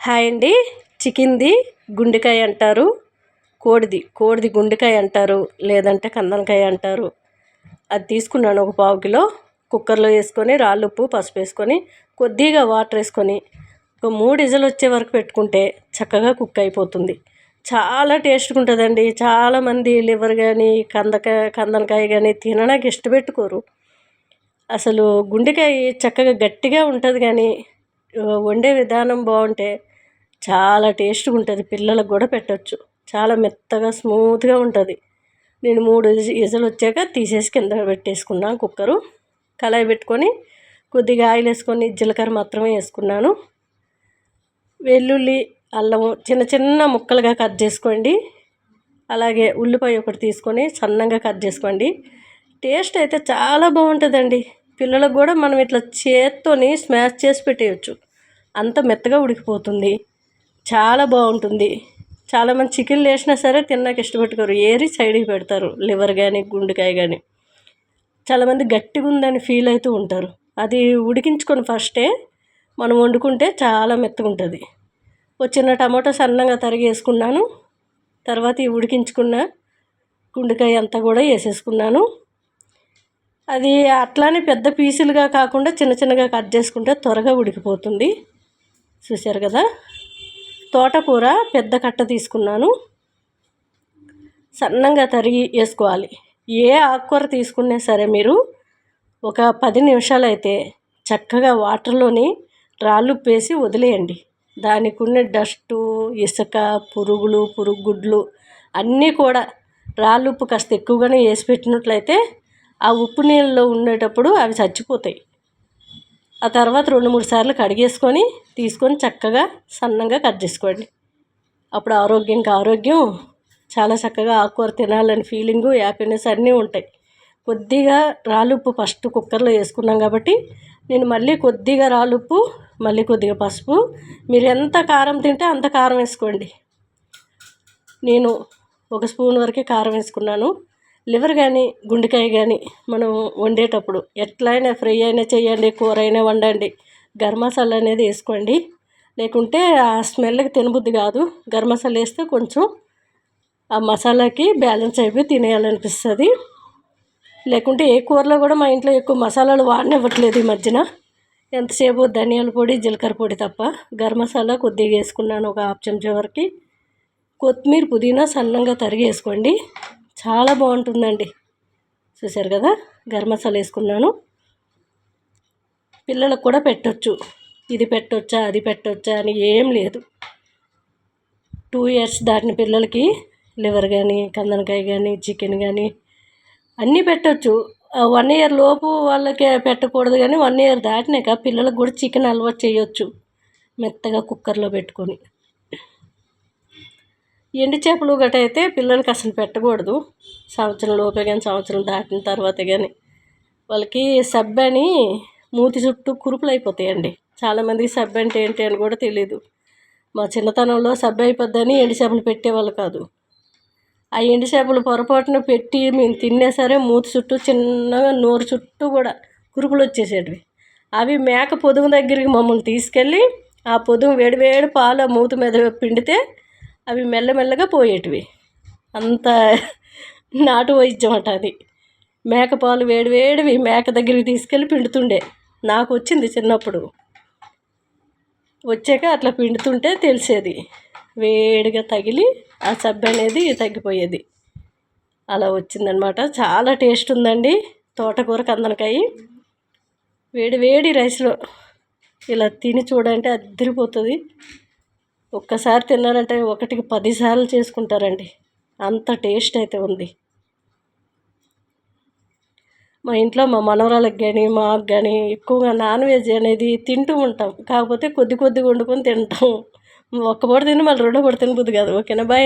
Hi అండి. చికెన్ది గుండెకాయ అంటారు. కోడిది కోడిది గుండెకాయ అంటారు. లేదంటే కందనకాయ అంటారు. అది తీసుకున్నాను ఒక పావు కిలో. కుక్కర్లో వేసుకొని రాళ్ళుప్పు పసుపు వేసుకొని కొద్దిగా వాటర్ వేసుకొని ఒక మూడు ఇజలు వచ్చే వరకు పెట్టుకుంటే చక్కగా కుక్ అయిపోతుంది. చాలా టేస్ట్గా ఉంటుందండి. చాలామంది లివర్ కానీ కందకాయ కందనకాయ కానీ తినడానికి ఇష్టపెట్టుకోరు. అసలు గుండెకాయ చక్కగా గట్టిగా ఉంటుంది కానీ వండే విధానం బాగుంటే చాలా టేస్ట్గా ఉంటుంది. పిల్లలకు కూడా పెట్టచ్చు. చాలా మెత్తగా స్మూత్గా ఉంటుంది. నేను మూడు విజలు వచ్చాక తీసేసి కింద పెట్టేసుకున్నాను కుక్కరు. కళాయి పెట్టుకొని కొద్దిగా ఆయిల్ వేసుకొని జీలకర్ర మాత్రమే వేసుకున్నాను. వెల్లుల్లి అల్లము చిన్న చిన్న ముక్కలుగా కట్ చేసుకోండి. అలాగే ఉల్లిపాయ ఒకటి తీసుకొని సన్నంగా కట్ చేసుకోండి. టేస్ట్ అయితే చాలా బాగుంటుందండి. పిల్లలకు కూడా మనం ఇట్లా చేత్తోని స్మాష్ చేసి పెట్టేయచ్చు. అంత మెత్తగా ఉడికిపోతుంది. చాలా బాగుంటుంది. చాలామంది చికెన్లు వేసినా సరే తిన్నాక ఇష్టపెట్టుకోరు. ఏరి సైడ్కి పెడతారు. లివర్ కానీ గుండెకాయ కానీ చాలామంది గట్టిగా ఉందని ఫీల్ అవుతూ ఉంటారు. అది ఉడికించుకొని ఫస్టే మనం వండుకుంటే చాలా మెత్తగా ఉంటుంది. వచ్చిన టమాటో సన్నగా తరిగి వేసుకున్నాను తర్వాత ఈ ఉడికించుకున్న గుండెకాయ అంతా కూడా వేసేసుకున్నాను. అది అట్లానే పెద్ద పీసులుగా కాకుండా చిన్న చిన్నగా కట్ చేసుకుంటే త్వరగా ఉడికిపోతుంది. చూశారు కదా? తోటకూర పెద్ద కట్ట తీసుకున్నాను. సన్నంగా తరిగి వేసుకోవాలి. ఏ ఆకుకూర తీసుకున్నా సరే మీరు ఒక పది నిమిషాలు అయితే చక్కగా వాటర్లోని రాళ్ళు వేసి వదిలేయండి. దానికి ఉన్న డస్టు ఇసుక పురుగులు పురుగుగుడ్లు అన్నీ కూడా రాళ్ళు ఉప్పు కాస్త ఎక్కువగానే వేసి పెట్టినట్లయితే ఆ ఉప్పు నీళ్ళలో ఉండేటప్పుడు అవి చచ్చిపోతాయి. ఆ తర్వాత రెండు మూడు సార్లు కడిగేసుకొని తీసుకొని చక్కగా సన్నంగా కట్ చేసుకోండి. అప్పుడు ఆరోగ్యంకి ఆరోగ్యం చాలా చక్కగా ఆకుకూర తినాలని ఫీలింగు హ్యాపీనెస్ అన్నీ ఉంటాయి. కొద్దిగా రాలుప్పు ఫస్ట్ కుక్కర్లో వేసుకున్నాం కాబట్టి నేను మళ్ళీ కొద్దిగా రాలుప్పు మళ్ళీ కొద్దిగా పసుపు. మీరు ఎంత కారం తింటే అంత కారం వేసుకోండి. నేను ఒక స్పూన్ వరకే కారం వేసుకున్నాను. లివర్ కానీ గుండెకాయ కానీ మనం వండేటప్పుడు ఎట్లయినా ఫ్రై అయినా చేయండి కూర అయినా వండండి. గరం మసాలా అనేది వేసుకోండి. లేకుంటే ఆ స్మెల్కి తినబుద్ధి కాదు. గరం మసాలా వేస్తే కొంచెం ఆ మసాలాకి బ్యాలెన్స్ అయిపోయి తినేయాలనిపిస్తుంది. లేకుంటే ఏ కూరలో కూడా మా ఇంట్లో ఎక్కువ మసాలాలు వాడనివ్వట్లేదు ఈ మధ్యన. ఎంతసేపు ధనియాల పొడి జీలకర్ర పొడి తప్ప గరం మసాలా కొద్దిగా వేసుకున్నాను ఒక హాఫ్ చెంచా వరకు. కొత్తిమీర పుదీనా సన్నంగా తరిగి వేసుకోండి చాలా బాగుంటుందండి. చూసారు కదా? గరం మసాలా వేసుకున్నాను. పిల్లలకు కూడా పెట్టొచ్చు. ఇది పెట్టొచ్చా అది పెట్టొచ్చా అని ఏం లేదు. టూ ఇయర్స్ దాటిన పిల్లలకి లివర్ కానీ కందనకాయ కానీ చికెన్ కానీ అన్నీ పెట్టవచ్చు వన్ ఇయర్ లోపు వాళ్ళకి పెట్టకూడదు కానీ వన్ ఇయర్ దాటినాక పిల్లలకు కూడా చికెన్ అలవాటు చేయొచ్చు. మెత్తగా కుక్కర్లో పెట్టుకొని. ఎండు చేపలు గట అయితే పిల్లలకి అసలు పెట్టకూడదు. సంవత్సరం లోపే కానీ సంవత్సరం దాటిన తర్వాత కానీ వాళ్ళకి సబ్బని మూతి చుట్టూ కురుపులు అయిపోతాయండి. చాలామందికి సబ్బ అంటే ఏంటి అని కూడా తెలియదు మా చిన్నతనంలో సబ్బ అయిపోద్దని ఎండు చేపలు పెట్టేవాళ్ళు కాదు. ఆ ఎండు చేపలు పొరపాటున పెట్టి మేము తిన్నా సరే మూతి చుట్టూ చిన్నగా నోరు చుట్టూ కూడా కురుపులు వచ్చేసేటివి. అవి మేక పొదుగు దగ్గరికి మమ్మల్ని తీసుకెళ్ళి ఆ పొదుగు వేడివేడి పాలు మూతి మీద పిండితే అవి మెల్లమెల్లగా పోయేటివి. అంత నాటు వైద్యం అట అది. మేకపాలు వేడివేడివి మేక దగ్గరికి తీసుకెళ్ళి పిండుతుండే. నాకు వచ్చింది చిన్నప్పుడు. వచ్చాక అట్లా పిండుతుంటే తెలిసేది. వేడిగా తగిలి ఆ సబ్బు అనేది తగ్గిపోయేది. అలా వచ్చిందనమాట. చాలా టేస్ట్ ఉందండి. తోటకూర కందనకాయ. వేడి వేడి రైస్లో ఇలా తిని చూడంటే అదిరిపోతుంది. ఒక్కసారి తిన్నారంటే ఒకటికి పదిసార్లు చేసుకుంటారండి. అంత టేస్ట్ అయితే ఉంది. మా ఇంట్లో మా మనవరాలకు కానీ మాకు కానీ ఎక్కువగా నాన్ వెజ్ అనేది తింటూ ఉంటాం. కాకపోతే కొద్ది కొద్దిగా వండుకొని తింటాం. ఒక్క పూట తిని మళ్ళీ రెండో పూట తినబుద్ది కాదు. ఓకేనా? బాయ్.